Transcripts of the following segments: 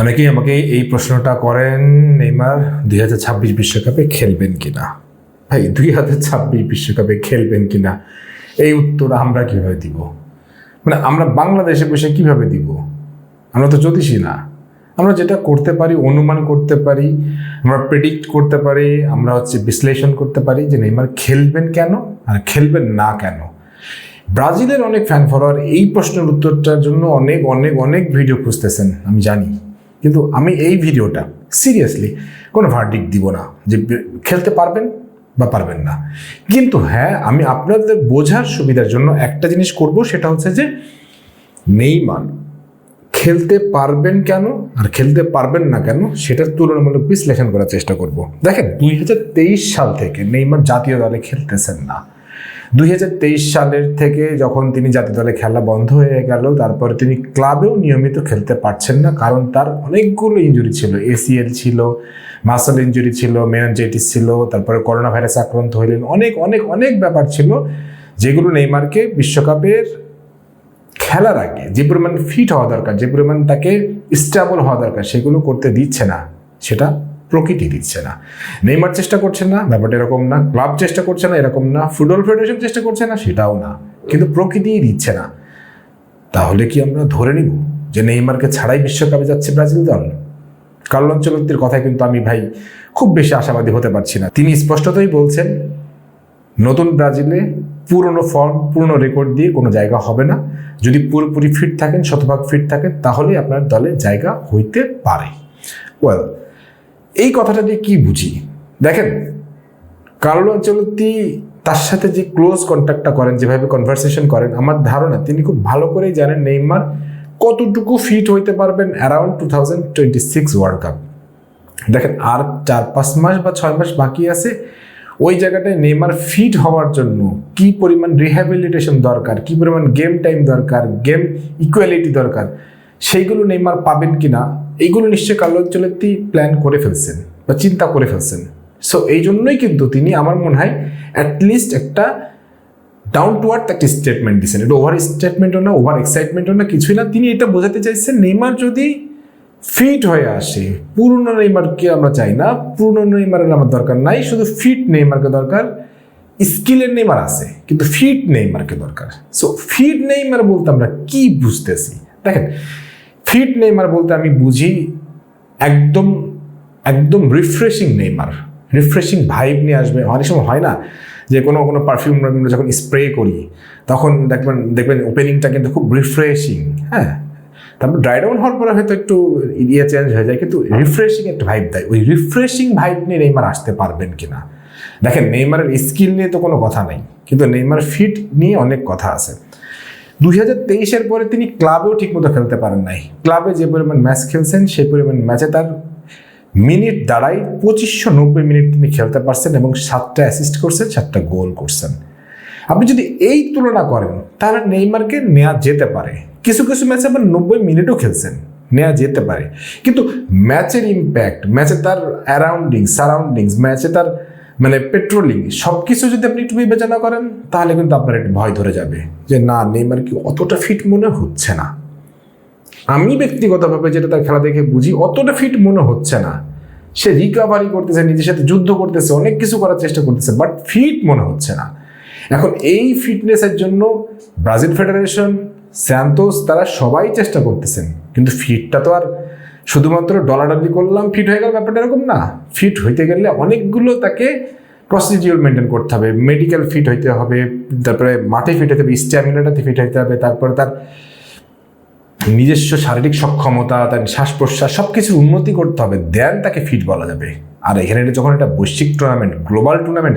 অনেকেই আমাকে এই প্রশ্নটা করেন, নেইমার, দুই হাজার ছাব্বিশ বিশ্বকাপে খেলবেন কিনা ভাই, দুই হাজার ছাব্বিশ বিশ্বকাপে খেলবেন কিনা এই উত্তর আমরা কীভাবে দিব? মানে আমরা বাংলাদেশে বসে কীভাবে দিব? আমরা তো জ্যোতিষী না। আমরা যেটা করতে পারি, অনুমান করতে পারি, আমরা প্রেডিক্ট করতে পারি, আমরা হচ্ছে বিশ্লেষণ করতে পারি যে নেইমার খেলবেন কেন আর খেলবেন না কেন। ব্রাজিলের অনেক ফ্যান ফলোয়ার এই প্রশ্নের উত্তরটার জন্য অনেক অনেক অনেক ভিডিও খুঁজতেছেন, আমি জানি। কিন্তু আমি এই ভিডিওটা সিরিয়াসলি কোনো ভার্ডিক দিব না যে খেলতে পারবেন বা পারবেন না। কিন্তু হ্যাঁ আমি আপনাদের বোঝার সুবিধার জন্য একটা জিনিস করব, সেটা হচ্ছে যে নেইমার খেলতে পারবেন কেন আর খেলতে পারবেন না কেন সেটার তুলনামূলক বিশ্লেষণ করার চেষ্টা করব। দেখেন, দুই হাজার তেইশ সাল থেকে নেইমার জাতীয় দলে খেলতেছেন না। দুই হাজার তেইশ সালের থেকে যখন তিনি জাতীয় দলে খেলা বন্ধ হয়ে গেল, তারপর তিনি ক্লাবেও নিয়মিত খেলতে পারছেন না, কারণ তার অনেকগুলো ইঞ্জুরি ছিল। এসিএল ছিল, মাসল ইঞ্জুরি ছিল, মেনানজাইটিস ছিল, তারপরে করোনা ভাইরাস আক্রান্ত হইলেন অনেক অনেক অনেক ব্যাপার ছিল, যেগুলো নেইমারকে বিশ্বকাপের খেলার আগে যে পরিমাণ ফিট হওয়া দরকার, যে পরিমাণ তাকে স্টেবল হওয়া দরকার, সেগুলো করতে দিচ্ছে না, সেটা প্রকৃতি দিচ্ছে না। নেইমার চেষ্টা করছে না, ব্যাপারটা এরকম না। ক্লাব চেষ্টা করছে না, এরকম না। ফুটবল ফেডারেশন চেষ্টা করছে না, সেটাও না। কিন্তু প্রকৃতিই দিচ্ছে না। তাহলে কি আমরা ধরে নিব যে নেইমারকে ছাড়াই বিশ্বকাপে যাচ্ছে ব্রাজিল দল? কার্লো অঞ্চলতির কথায় কিন্তু আমি ভাই খুব বেশি আশাবাদী হতে পারছি না। তিনি স্পষ্টতই বলছেন, নতুন ব্রাজিলে পুরনো ফর্ম, পুরনো রেকর্ড দিয়ে কোনো জায়গা হবে না। যদি পুরোপুরি ফিট থাকেন, শতভাগ ফিট থাকেন তাহলেই আপনার দলে জায়গা হইতে পারে। ওয়েল এই কথাটা দিয়ে কি বুঝি? দেখেন কার্লো আঞ্চলতি তার সাথে যে ক্লোজ কন্ট্যাক্টটা করেন, যেভাবে কনভারসেশন করেন, আমার ধারণা, তিনি খুব ভালো করেই জানেন নেইমার কতটুকু ফিট হইতে পারবেন around two thousand twenty six world cup দেখেন, আর চার, পাঁচ মাস বা ছয় মাস বাকি আছে, ওই জায়গাটায় নেইমার ফিট হওয়ার জন্য কি পরিমাণ রিহ্যাবিলিটেশন দরকার, কি পরিমাণ গেম টাইম দরকার গেম ইকুয়ালিটি দরকার, সেইগুলো নেইমার পাবেন কি না এইগুলো নিশ্চয়ই কালো অঞ্চলেতেই প্ল্যান করে ফেলছেন বা চিন্তা করে ফেলছেন। সো এই জন্যই কিন্তু তিনি আমার মনে হয় অ্যাটলিস্ট একটা ডাউন টু আর্থ একটা স্টেটমেন্ট দিচ্ছেন এটা ওভার স্টেটমেন্টও না ওভার এক্সাইটমেন্টও না, কিছুই না। তিনি এটা বোঝাতে চাইছেন, নেইমার যদি ফিট হয়ে আসে, পুরনো নেইমারকে আমরা চাই না, পুরনো নেইমারের আমার দরকার নাই, শুধু ফিট নেইমারকে দরকার স্কিলের নেইমার আছে, কিন্তু ফিট নেইমারকে দরকার। সো ফিট নেইমার বলতে আমরা কি বুঝতেছি? দেখেন ফিট নেইমার বলতে আমি বুঝি একদম একদম রিফ্রেশিং নেইমার রিফ্রেশিং ভাইব নিয়ে আসবে। অনেক সময় হয় না যে কোনো কোনো পারফিউম যখন স্প্রে করি, তখন দেখবেন দেখবেন ওপেনিংটা কিন্তু খুব রিফ্রেশিং হ্যাঁ? তারপর ড্রাই ডাউন হওয়ার পরে হয়তো একটু ইয়ে চেঞ্জ হয়ে যায়, কিন্তু রিফ্রেশিং একটা ভাইব দেয়। ওই রিফ্রেশিং ভাইব নিয়ে নেইমার আসতে পারবেন কিনা দেখেন নেইমারের স্কিল নিয়ে তো কোনো কথা নেই, কিন্তু নেইমার ফিট নিয়ে অনেক কথা আছে। দুই হাজার তেইশের পরে তিনি ক্লাবেও ঠিকমতো খেলতে পারেন নাই। ক্লাবে যে পরিমাণ ম্যাচ খেলছেন, সেই পরিমাণ ম্যাচে তার মিনিট দাঁড়াই পঁচিশশো নব্বই মিনিট তিনি খেলতে পারছেন এবং সাতটা অ্যাসিস্ট করছেন, সাতটা গোল করছেন। আপনি যদি এই তুলনা করেন, তাহলে নেইমারকে নেওয়া যেতে পারে। কিছু কিছু ম্যাচে আবার নব্বই মিনিটও খেলছেন নেওয়া যেতে পারে। কিন্তু ম্যাচের ইম্প্যাক্ট ম্যাচে তার অ্যারাউন্ডিংস সারাউন্ডিংস ম্যাচে তার মানে পেট্রোলিং সব কিছু যদি আপনি একটু বিবেচনা করেন, তাহলে কিন্তু আপনার একটু ভয় ধরে যাবে। যে না, নেইমার কি অতটা ফিট মনে হচ্ছে না। আমি ব্যক্তিগতভাবে যেটা তার খেলা দেখে বুঝি, অতটা ফিট মনে হচ্ছে না। সে রিকাভারি করতেছে, নিজের সাথে যুদ্ধ করতেছে, অনেক কিছু করার চেষ্টা করতেছে বাট ফিট মনে হচ্ছে না। এখন এই ফিটনেসের জন্য ব্রাজিল ফেডারেশন, স্যান্তোস, তারা সবাই চেষ্টা করতেছেন। কিন্তু ফিটটা তো আর শুধুমাত্র ডলাডলি করলাম ফিট হয়ে গেল, ব্যাপারটা এরকম না। ফিট হইতে গেলে অনেকগুলো তাকে প্রসিডিওর মেনটেন করতে হবে। মেডিকেল ফিট হইতে হবে, তারপরে মাঠে ফিট হতে হবে স্ট্যামিনাটাতে ফিট হইতে হবে, তারপরে তার নিজস্ব শারীরিক সক্ষমতা, তার শ্বাস প্রশ্বাস সব কিছুর উন্নতি করতে হবে। দেন তাকে ফিট বলা যাবে। আর এখানে যখন একটা বৈশ্বিক টুর্নামেন্ট গ্লোবাল টুর্নামেন্ট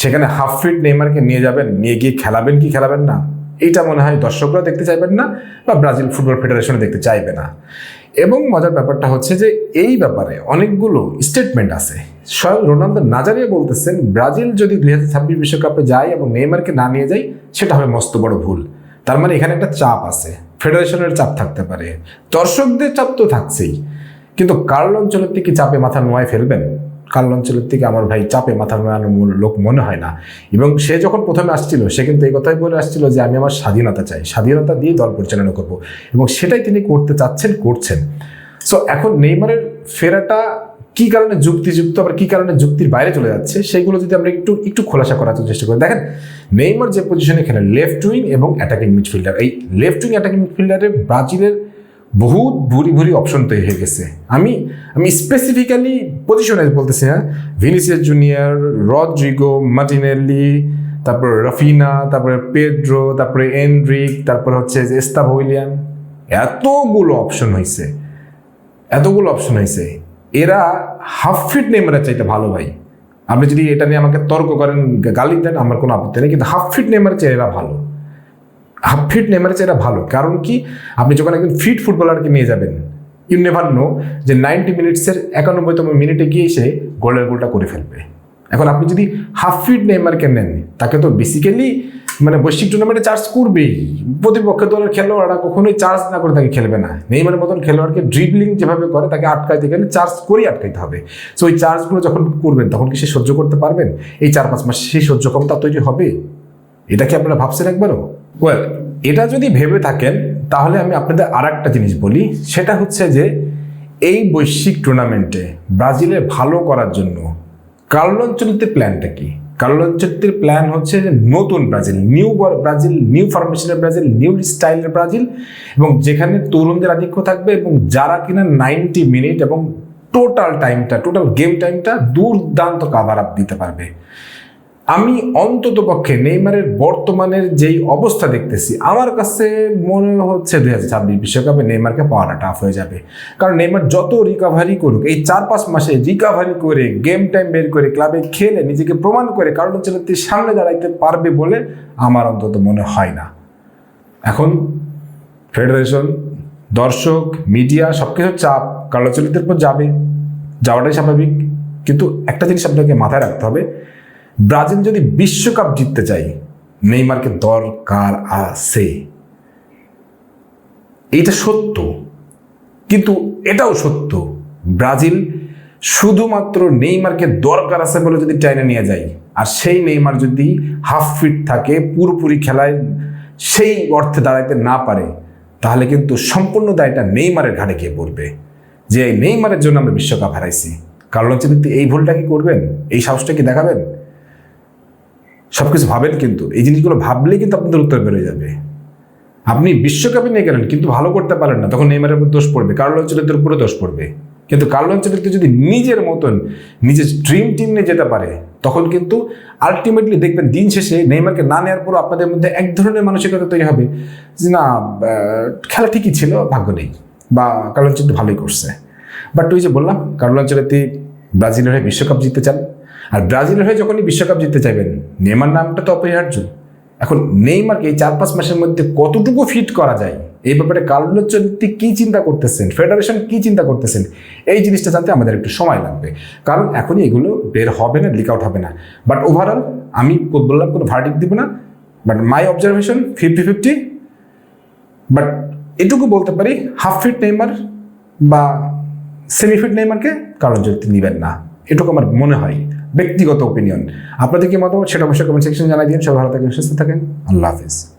সেখানে হাফ ফিট নেইমারকে নিয়ে যাবেন, নিয়ে গিয়ে খেলাবেন কি খেলাবেন না? এইটা মনে হয় দর্শকরা দেখতে চাইবেন না বা ব্রাজিল ফুটবল ফেডারেশনে দেখতে চাইবে না। এবং মজার ব্যাপারটা হচ্ছে যে এই ব্যাপারে অনেকগুলো স্টেটমেন্ট আছে। স্বয়ং রোনালদো নাজারিয়া বলতেছেন, ব্রাজিল যদি দুই হাজার ছাব্বিশ বিশ্বকাপে যায় এবং নেইমারকে না নিয়ে যায়, সেটা হবে মস্ত বড় ভুল। তার মানে এখানে একটা চাপ আছে। ফেডারেশনের চাপ থাকতে পারে। দর্শকদের চাপ তো থাকছেই। কিন্তু কার্ল অঞ্চলের থেকে চাপে মাথা নোয়ায় ফেলবেন? কার্ল অঞ্চলের থেকে আমার ভাই চাপে মাথা মূল লোক মনে হয় না। এবং সে যখন প্রথমে আসছিল, সে কিন্তু এই কথাই বলে আসছিল যে, আমি আমার স্বাধীনতা চাই। স্বাধীনতা দিয়ে দল পরিচালনা করব। এবং সেটাই তিনি করতে চাচ্ছেন, করছেন। সো এখন নেইমারের ফেরাটা কি কারণে যুক্তিযুক্ত, আবার কি কারণে যুক্তির বাইরে চলে যাচ্ছে সেগুলো যদি আমরা একটু একটু খোলাসা করার চেষ্টা করি। দেখেন, নেইমার যে পজিশনে খেলেন লেফট উইং এবং অ্যাটাকিং মিডফিল্ডার এই লেফট উইং অ্যাটাকিং মিডফিল্ডারে ব্রাজিলের বহুত ভুরি ভুরি অপশন তৈরি হয়ে গেছে। আমি আমি স্পেসিফিক্যালি পজিশনে বলতেছি হ্যাঁ? ভিনিসিয়াস জুনিয়র রড্রিগো মার্টিনেল্লি তারপর রফিনা তারপরে পেড্রো তারপরে এনরিক তারপরে হচ্ছে যে এস্তাভ উইলিয়াম এতগুলো অপশন হয়েছে এতগুলো অপশন হয়েছে এরা হাফ ফিট নেমারের চাইতে ভালো ভাই। আপনি যদি এটা নিয়ে আমাকে তর্ক করেন, গালি দেন, আমার কোনো আপত্তি নেই। কিন্তু হাফ ফিট নেমারের চেয়ে এরা ভালো। হাফ ফিট নেমারের চেয়ে এরা ভালো। কারণ কি? আপনি যখন একজন ফিট ফুটবলারকে নিয়ে যাবেন ইউ নেভার নো যে নাইনটি মিনিটসের একানব্বইতম মিনিটে গিয়ে এসে গোলের গোলটা করে ফেলবে। এখন আপনি যদি হাফ ফিট নেইমারকে নেন, তাকে তো বেসিক্যালি মানে বৈশ্বিক টুর্নামেন্টে চার্জ করবেই। প্রতিপক্ষ দলের খেলোয়াড়রা কখনোই চার্জ না করে তাকে খেলবে না। নেইমারের মতন খেলোয়াড়কে ড্রিবলিং যেভাবে করে, তাকে আটকাইতে গেলে চার্জ করেই আটকাইতে হবে। সো ওই চার্জগুলো যখন করবেন, তখন কি সে সহ্য করতে পারবেন? এই চার পাঁচ মাস সেই সহ্য ক্ষমতা তৈরি হবে? এটা কি আপনারা ভাবছেন একবারও? ওয়েল এটা যদি ভেবে থাকেন, তাহলে আমি আপনাদের আর একটা জিনিস বলি। সেটা হচ্ছে যে, এই বৈশ্বিক টুর্নামেন্টে ব্রাজিলে ভালো করার জন্য কার্লো অঞ্চলিতের প্ল্যানটা কি? কার্লো অঞ্চলিতের প্ল্যান হচ্ছে যে নতুন ব্রাজিল নিউ ব্রাজিল নিউ ফরমেশনের ব্রাজিল নিউ স্টাইলের ব্রাজিল, এবং যেখানে তরুণদের আধিক্য থাকবে এবং যারা কিনা নাইনটি মিনিট এবং টোটাল টাইমটা টোটাল গেম টাইমটা দুর্দান্ত কাভার আপ দিতে পারবে। আমি অন্তত পক্ষে নেইমারের বর্তমানের যেই অবস্থা দেখতেছি, আমার কাছে মনে হচ্ছে দুই হাজার ছাব্বিশ বিশ্বকাপে নেইমারকে পাওয়াটা টাফ হয়ে যাবে। কারণ নেইমার যত রিকাভারি করুক, এই চার পাঁচ মাসে রিকাভারি করে গেম টাইম বের করে ক্লাবে খেলে, নিজেকে প্রমাণ করে কারণ অঞ্চলের সামনে দাঁড়াইতে পারবে বলে আমার অন্তত মনে হয় না। এখন ফেডারেশন দর্শক মিডিয়া সব কিছু চাপ কালোচলিতের উপর যাবে, যাওয়াটাই স্বাভাবিক। কিন্তু একটা জিনিস আপনাকে মাথায় রাখতে হবে ব্রাজিল যদি বিশ্বকাপ জিততে চাই, নেইমারকে দরকার আছে। এটা সত্য, কিন্তু এটাও সত্য। ব্রাজিল শুধুমাত্র নেইমারকে দরকার আছে বলে যদি টাইনে নিয়ে যায়, আর সেই নেইমার যদি হাফ ফিট থাকে, পুরোপুরি খেলায় সেই অর্থে দাঁড়াইতে না পারে, তাহলে কিন্তু সম্পূর্ণ দায়টা নেইমারের ঘাড়ে গিয়ে পড়বে। যে নেইমারের জন্য আমরা বিশ্বকাপ হারাইছি। কারণ হচ্ছে কিন্তু এই ভুলটা কি করবেন? এই সাহসটা কি দেখাবেন? সব কিছু ভাবেন কিন্তু, এই জিনিসগুলো ভাবলেই কিন্তু আপনাদের উত্তর বেরোয় যাবে। আপনি বিশ্বকাপে নিয়ে গেলেন, কিন্তু ভালো করতে পারেন না, তখন নেইমারের উপর দোষ পড়বে, কার্লো অঞ্চলের উপরে দোষ পড়বে। কিন্তু কার্লো অঞ্চলের যদি নিজের মতন, নিজের ড্রিম টিম নিয়ে যেতে পারে, তখন কিন্তু আলটিমেটলি দেখবেন দিন শেষে নেইমারকে না নেওয়ার পর আপনাদের মধ্যে এক ধরনের মানসিকতা তৈরি হবে, যে না খেলা ঠিকই ছিল, ভাগ্য নেই, বা কার্লো অঞ্চল ভালোই করছে। বাট ওই যে বললাম, কার্লো অঞ্চলেতে ব্রাজিলের হয়ে বিশ্বকাপ জিততে চান আর ব্রাজিলের হয়ে যখনই বিশ্বকাপ জিততে চাইবেন, নেইমার নামটা তো অপরিহার্য। এখন নেইমারকে এই চার পাঁচ মাসের মধ্যে কতটুকু ফিট করা যায়? এই ব্যাপারে কার্লো চরিত্রে কী চিন্তা করতেছেন? ফেডারেশন কী চিন্তা করতেছেন? এই জিনিসটা জানতে আমাদের একটু সময় লাগবে। কারণ এখনই এগুলো বের হবে না লিক আউট হবে না। বাট ওভারঅল আমি বললাম কোনো ভার্ডিক দিব না। But my observation fifty fifty but এটুকু বলতে পারি হাফ ফিট নেইমার বা সেমি ফিট নেইমারকে কারণ চরিত্র নেবেন না। এটুকু আমার মনে হয়। ব্যক্তিগত ওপিনিয়ন আপনাদের কি মতামত? সেটা অবশ্যই কমেন্ট সেকশন জানাই দিন। সবাই ভালো থাকেন, সুস্থ থাকেন। আল্লাহ হাফিজ।